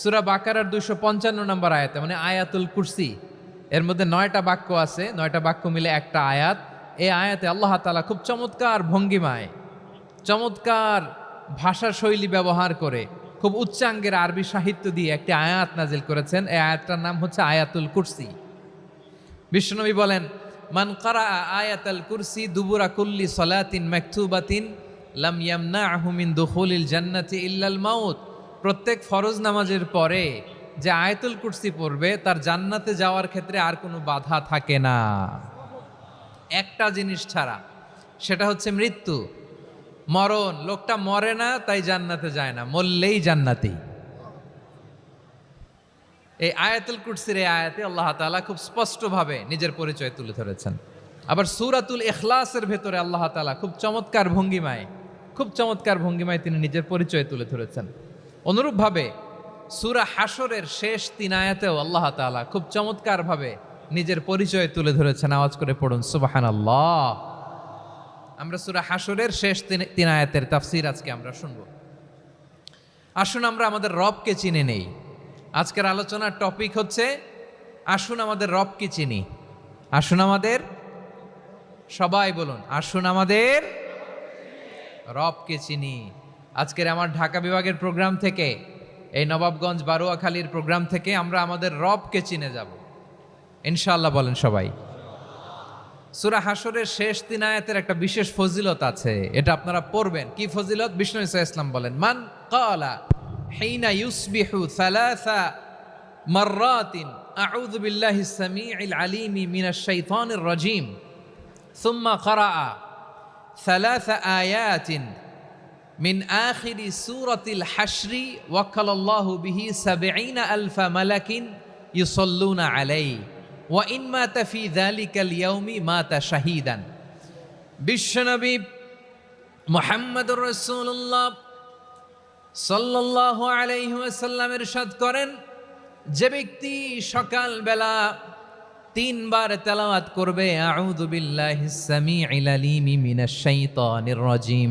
সুরা বাকারার দুইশো পঞ্চান্ন নম্বর আয়াতে মানে আয়াতুল কুরসি, এর মধ্যে নয়টা বাক্য আছে, নয়টা বাক্য মিলে একটা আয়াত। এই আয়াতে আল্লাহ তাআলা খুব চমৎকার ভঙ্গিমায়, চমৎকার ভাষা শৈলী ব্যবহার করে খুব উচ্চাঙ্গের আরবি সাহিত্য দিয়ে একটি আয়াত নাজিল করেছেন। এই আয়াতটার নাম হচ্ছে আয়াতুল কুরসি। বিশ্বনবী বলেন, মান কারা আয়াতাল কুরসি দুবুরা কুল্লি সলাতিন মাকতুবাতিন, লাম ইয়ামনাহু মিন দুখুলিল জান্নাতি ইল্লাল মাউত। প্রত্যেক ফরজ নামাজের পরে যে আয়াতুল কুর্সি পড়বে, তার জান্নাতে যাওয়ার ক্ষেত্রে আর কোনো বাধা থাকে না। একটা জিনিস ছাড়া, সেটা হচ্ছে মৃত্যু। মরণ, লোকটা মরে না, তাই জান্নাতে যায় না, মরলেই জান্নাতি। এই আয়াতুল কুরসির এই আয়াতে আল্লাহ তাআলা খুব স্পষ্টভাবে নিজের পরিচয় তুলে ধরেছেন। আবার সূরাতুল এখলাসের ভেতরে আল্লাহ তাআলা খুব চমৎকার ভঙ্গিমায়, খুব চমৎকার ভঙ্গিমায় তিনি নিজের পরিচয় তুলে ধরেছেন। অনুরূপভাবে সুরা হাসরের শেষ তিন আয়াতেও আল্লাহ তাআলা খুব চমৎকারভাবে নিজের পরিচয় তুলে ধরেছেন। আওয়াজ করে পড়ুন, সুবহানাল্লাহ। আমরা সুরা হাসরের শেষ তিন আয়াতের তাফসীর আজকে আমরা শুনব। আসুন আমরা আমাদের রবকে চিনে নেই। আজকের আলোচনার টপিক হচ্ছে, আসুন আমাদের রবকে চিনি। আসুন আমাদের, সবাই বলুন, আসুন আমাদের রবকে চিনি। আজকের আমার ঢাকা বিভাগের প্রোগ্রাম থেকে, এই নবাবগঞ্জ বারুয়াখালীর প্রোগ্রাম থেকে আমরা আমাদের রবকে চিনে যাব। ইনশাল্লাহ বলেন সবাই। সুরা হাসরের শেষ তিন আয়াতের একটা বিশেষ ফজিলত আছে, এটা আপনারা পড়বেন। কি ফজিলত? বিষ্ণু ইসা ইসলাম বলেন, মান কলা হেইনা ইউসবিহু সালাসা মাররাতিন, আউযু বিল্লাহি সামিউল আলিমি মিনাশ শাইতানির রাজিম, সুম্মা ক্বারা সালাসা আয়াতিন মিন আখিরি সুরতিল হাসরি ওয়াকাল্লাহ বিহি সাবেইনা আলফা মালাকিন ইউসল্লুনা আলাই ওয়া ইন মা তাফি দালিকাল ইয়াউমি মা তা শাহিদান। বিশ্বনবী মোহাম্মদুর রসুল্লাহ সাল্লাহ আলাইসাল্লামের সাদ করেন, যে ব্যক্তি সকালবেলা তিনবার তেলাওয়াত করবে আউদুবিল্লাহ ইসলামী ইলালিমি মিনাশ শাইতানির রাজিম।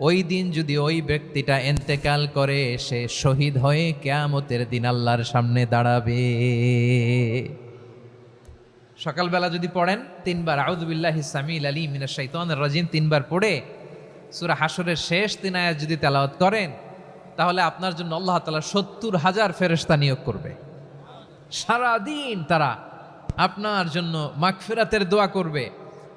ওই দিন যদি ওই ব্যক্তিটা এন্তেকাল করে, সে শহীদ হয়ে কেয়ামতের দিন আল্লাহর সামনে দাঁড়াবে। সকালবেলা যদি পড়েন, তিনবার, আউযুবিল্লাহি সামিল আলী মিনাশ শাইতানির রাজিম তিনবার পড়ে, সুরা হাসরের শেষ তিন আয়াত যদি তেলাওয়াত করেন, তাহলে আপনার জন্য আল্লাহ তালা সত্তর হাজার ফেরেশতা নিয়োগ করবে। সারা দিন তারা আপনার জন্য মাগফিরাতের দোয়া করবে।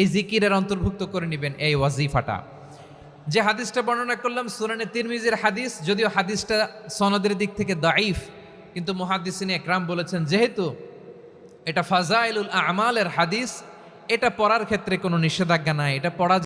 এই জিকিরের অন্তর্ভুক্ত করে নেবেন এই ওয়াজিফাটা। যে হাদিসটা বর্ণনা করলাম, সুরানে তিরমিজের হাদিস, যদিও হাদিসটা সনদের দিক থেকে দাইফ কিন্তু মহাদিসিনী একরাম বলেছেন, যেহেতু এটা ফাজাইলুল আমালের হাদিস, এটা পড়ার ক্ষেত্রে কোনো নিষেধাজ্ঞা নাই, এটা পড়া